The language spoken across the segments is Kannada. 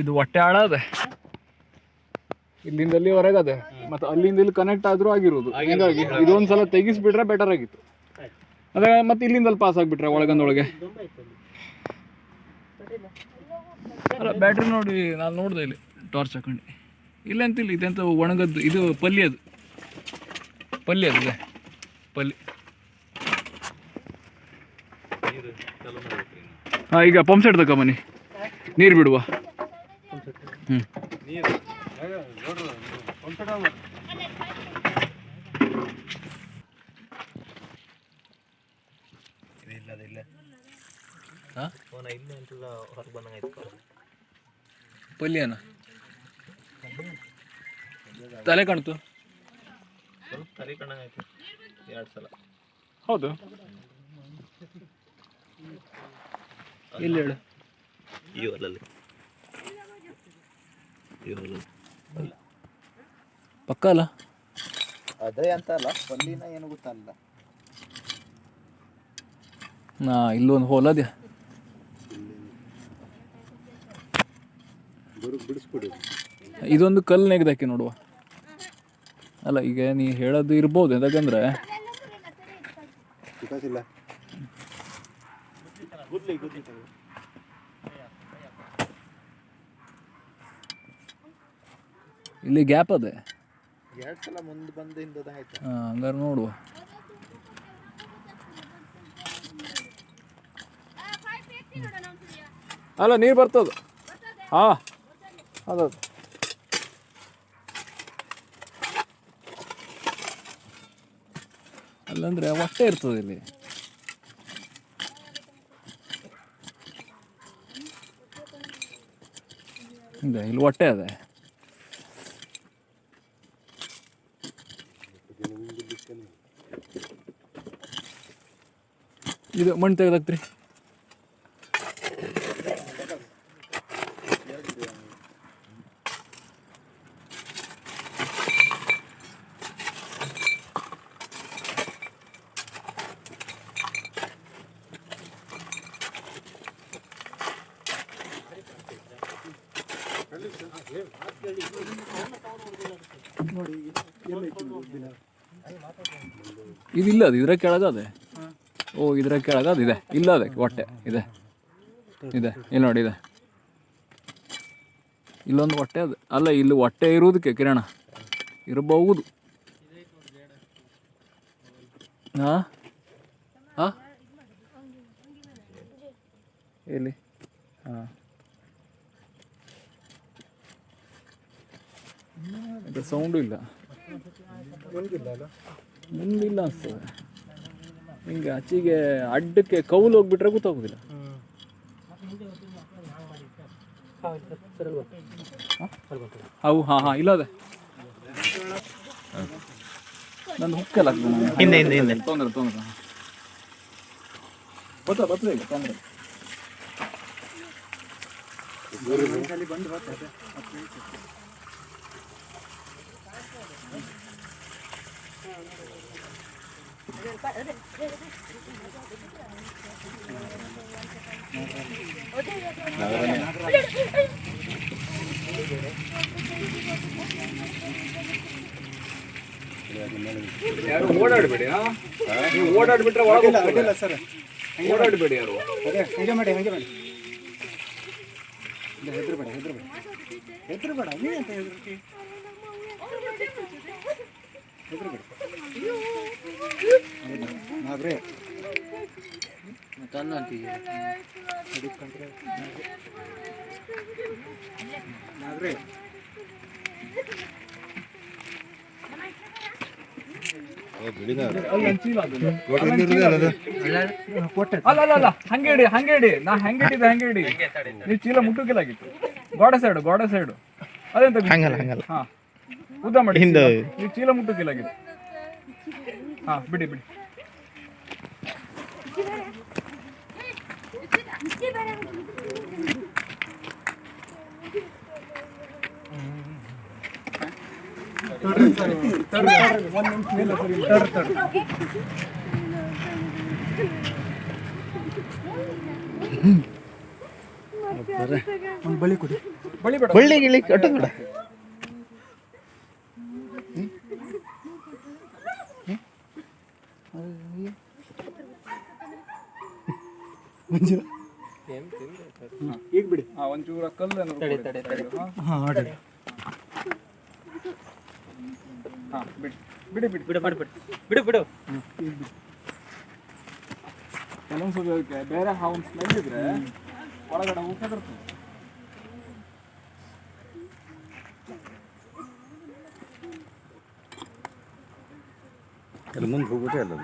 ಇದು ಹೊಟ್ಟೆ ಆಡ ಅದ ಇಲ್ಲಿಂದ ಅಲ್ಲಿವರೆಗೆ ಅದೇ ಮತ್ತೆ ಅಲ್ಲಿಂದ ಇಲ್ಲಿ ಕನೆಕ್ಟ್ ಆದ್ರೂ ಆಗಿರೋದು. ಹೀಗಾಗಿ ಇದೊಂದ್ಸಲ ತೆಗಿಸ್ಬಿಟ್ರೆ ಬೆಟರ್ ಆಗಿತ್ತು. ಅದೇ ಮತ್ತೆ ಇಲ್ಲಿಂದ ಅಲ್ಲಿ ಪಾಸ್ ಆಗ್ಬಿಟ್ರೆ ಒಳಗಂದೊಳಗೆ. ಅಲ್ಲ ಬ್ಯಾಟ್ರಿ ನೋಡಿ ನಾನು ನೋಡಿದೆ ಇಲ್ಲಿ. ಟಾರ್ಚ್ ಹಾಕೊಂಡು. ಇಲ್ಲಂತಿಲ್ಲ ಇದೆಂತ ಒಣಗದ್ದು ಇದು ಪಲ್ಯ ಅದು. ಪಲ್ಯ ಅದು ಪಲ್ಯ ಹಾಂ ಈಗ ಪಂಪ್ ಸೆಟ್ ತಗೊಂಬನ್ನಿ ನೀರು ಬಿಡುವ. ಹ್ಞೂ ಹಾಂ? ಪಲ್ಯನ? ತಲೆ ಕಾಣ್ತು? ಸ್ವಲ್ಪ ತಲೆ ಎರಡು ಸಲ ಹೌದು. ಇಲ್ಲಿ ಹೇಳು. ಈ ಹೊಲಲ್ಲಿ. ಈ ಹೊಲಲ್ಲಿ. ಪಕ್ಕ ಅಲ್ಲ? ಅದೇ ಅಂತ ಅಲ್ಲ ಪಲ್ಲಿನ ಏನು ಗೊತ್ತಲ್ಲ. ನಾ ಇಲ್ಲೊಂದು ಹೋಲದ್ಯಾ ಬಿಡಿಸ್ಬಿಡಿ ಇದೊಂದು ಕಲ್ಲು ನೆಗ್ದಾಕಿ ನೋಡುವ. ಅಲ್ಲ ಈಗ ನೀ ಹೇಳೋದು ಇರ್ಬೋದು ಯಾಕಂದ್ರೆ ಇಲ್ಲ ಇಲ್ಲಿ ಗ್ಯಾಪ್ ಅದೇ. ಎರಡು ಸಲ ಮುಂದೆ ಬಂದು ಹಿಂದದ ಆಯ್ತು? ಹಾಂ ಹಂಗಾರೆ ನೋಡುವ. ಅಲ್ಲ ನೀರು ಬರ್ತದ. ಹಾ. ಅದು. ಅಲ್ಲಂದ್ರೆ ಹೊಟ್ಟೆ ಇರ್ತದೆ ಇಲ್ಲಿ. ಇದೆ ಇಲ್ಲಿ ಹೊಟ್ಟೆ ಅದೇ ಇದು ಮಣ್ಣು ತೆಗೆದಾಕ್ತ್ರಿ ಇದಿಲ್ಲ ಅದು ಇದ್ರ ಕೆಳಗ ಅದೇ. ಓ ಇದ್ರ ಕೆಳಗ ಅದು ಇದೆ. ಇಲ್ಲ ಅದೇ, ಹೊಟ್ಟೆ ಇದೆ. ಇದೆ, ಇಲ್ಲಿ ನೋಡಿ, ಇದೆ. ಇಲ್ಲೊಂದು ಹೊಟ್ಟೆ ಅದು. ಅಲ್ಲ, ಇಲ್ಲಿ ಹೊಟ್ಟೆ ಇರುವುದಕ್ಕೆ ಕಿರಣ. ಇರಬಹುದು. ಹಾ? ಹಾ? ಎಲ್ಲಿ? ಹಾಂ. ಇದು ಸೌಂಡು ಇಲ್ಲ. ಮುಂದಿಲ್ಲ ಅನಿಸ್ತದೆ. ಹಿಂಗೆ ಆಚೆಗೆ ಅಡ್ಡಕ್ಕೆ ಕೌಲು ಹೋಗ್ಬಿಟ್ರೆ ಗೊತ್ತಾಗೋದಿಲ್ಲ. ಅವು ಹಾಂ ಹಾಂ ಇಲ್ಲ ಅದೇ. ನಂದು ಹುಕ್ಕಲ್ಲ ಹಿಂದೆ ಹಿಂದೆ ಹಿಂದೆ. ತೊಂದರೆ ತೊಂದರೆ. ಗೊತ್ತಾ ಬರ್ತದೆ ತೊಂದರೆ. ಯಾರು ಓಡಾಡಬೇಡಿ ನೀವು ಓಡಾಡ್ಬಿಟ್ರೆ ಒಳಗೆ ಹೋಗ್ತದೆ. ಸರ್ ಓಡಾಡಬೇಡಿ ಯಾರು ಅದೇ ಹಂಗೆ ಮಾಡಿ ಹಂಗೆ ಮಾಡಿ ಹೆದ್ರಬೇಡ ಹೆದ್ರಬೇಡ ಹೆದ್ರಬೇಡ ನೀ ಅಂತ ಹೆದರ್ತಿ ಹೆದ್ರಬೇಡ ನಾಗ್ರೆ ತನ್ನ ಅಂತೀವಿ ನಾಗ್ರೆ ಅಲ್ಲಿ ಒಂದ್ ಚೀಲ ಅದು. ಚೀಲ ಅದು. ಅಲ್ಲ ಅಲ್ಲ ಅಲ್ಲ ಹಂಗೆ ಇಡಿ ಹಂಗೆ ಇಡಿ ನಾ ಹೆಂಗೆ ಇಟ್ಟಿದ್ದೆ ಹಂಗೆ ಇಡಿ ನೀವು ಚೀಲ ಮುಟ್ಟುಕಿಲ್ಲಾಗಿತ್ತು ಗೋಡೆ ಸೈಡು ಗೋಡೆ ಸೈಡು ಅದೆಂತ ಹಂಗಲ್ಲ ಹಂಗಲ್ಲ ಹಾ ಉದ್ದ ಮಾಡಿ ಹಿಂದೆ. ಚೀಲ ಮುಟ್ಟೋಕಿಲ್ಲಾಗಿದೆ ಹಾ ಬಿಡಿ ಬಿಡಿ. ಬಳಿ ಕೊಡಿ ಬಳಿ ಬಳ್ಳಿ ಗಿಳಿ ಕಟ್ಟೋದು ಮಂಜು. ಈಗ ಬಿಡಿ. ಹಾ ಒಂಚೂರ ಕಲ್ಲು ತಡಿ ತಡಿ ತಡಿ. ಹಾಂ. ಆಡಿ ಹಾ ಬಿಡಿ. ಬಿಡಿ ಬಿಡಿ. ಬಿಡು ಬಿಡು ಬಿಡು. ಬಿಡು ಬಿಡು. ಕೆಲವೊಂದ್ಸಲ ಅದಕ್ಕೆ ಬೇರೆ ಹಾವು ಸ್ಮೆಲ್ ಇದ್ರೆ ಒಳಗಡೆ ಊಟ ಬರ್ತದೆ ಮುಂದೆ ಹೋಗ್ಬಿಟ್ಟೆ ಅಲ್ಲ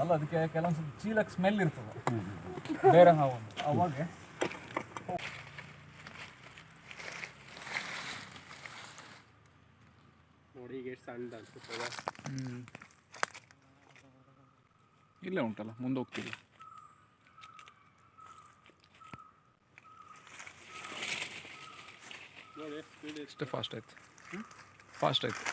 ಅಲ್ಲ ಅದಕ್ಕೆ ಕೆಲವೊಂದ್ಸಲ ಚೀಲಕ್ಕೆ ಸ್ಮೆಲ್ ಇರ್ತದೆ. ಬೇರೆ ಹಾವು ಅವಾಗ. ನೋಡಿ ಈಗ ಎಷ್ಟು ಸಣ್ಣ ಹ್ಞೂ ಇಲ್ಲೇ ಉಂಟಲ್ಲ ಮುಂದೆ ಹೋಗ್ತೀವಿ ಎಷ್ಟು ಫಾಸ್ಟ್ ಆಯ್ತು. ಫಾಸ್ಟ್ ಆಯ್ತು.